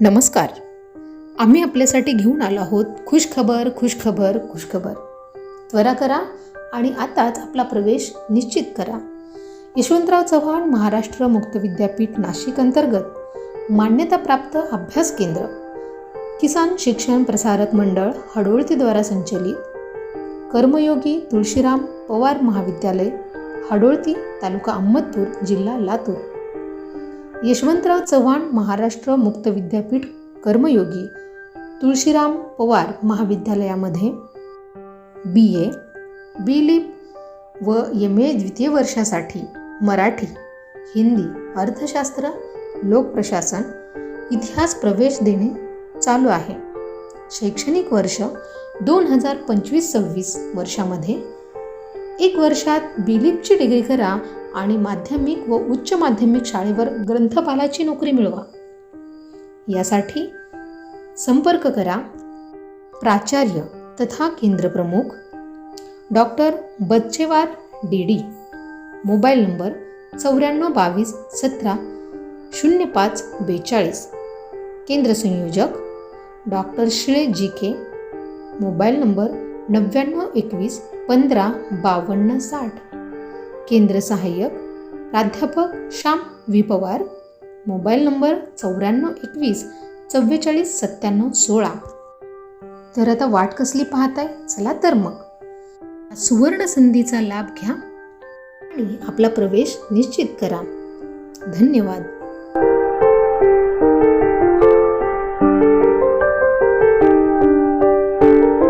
नमस्कार. आम्ही आपल्यासाठी घेऊन आलो आहोत खुशखबर खुशखबर खुशखबर. त्वरा करा आणि आताच आपला प्रवेश निश्चित करा. यशवंतराव चव्हाण महाराष्ट्र मुक्त विद्यापीठ नाशिक अंतर्गत मान्यताप्राप्त अभ्यास केंद्र किसान शिक्षण प्रसारक मंडळ हडोळतीद्वारा संचलित कर्मयोगी तुळशीराम पवार महाविद्यालय हडोळती तालुका अहमदपूर जिल्हा लातूर. यशवंतराव चव्हाण महाराष्ट्र मुक्त विद्यापीठ कर्मयोगी तुळशीराम पवार महाविद्यालयामध्ये बी ए बी लिप व एम ए द्वितीय वर्षासाठी मराठी हिंदी अर्थशास्त्र लोकप्रशासन इतिहास प्रवेश देणे चालू आहे. शैक्षणिक वर्ष दोन हजार पंचवीस सव्वीस वर्षामध्ये एक वर्षात बिलिपची डिग्री करा आणि माध्यमिक व उच्च माध्यमिक शाळेवर ग्रंथपालाची नोकरी मिळवा. यासाठी संपर्क करा. प्राचार्य तथा केंद्रप्रमुख doctor Bachchewar D D mobile number चौऱ्याण्णव बावीस सतरा शून्य पाच बेचाळीस. केंद्र संयोजक doctor Shile G K. Mobile number नव्याण्णव एकवीस पंधरा बावन्न साठ. केंद्र सहाय्यक प्राध्यापक Shyam V Pawar mobile number चौऱ्याण्णव एकवीस चव्वेचाळीस सत्त्याण्णव सोळा. तर आता वाट कसली पाहताय? चला तर मग. सुवर्ण संधीचा लाभ घ्या आणि आपला प्रवेश निश्चित करा. धन्यवाद.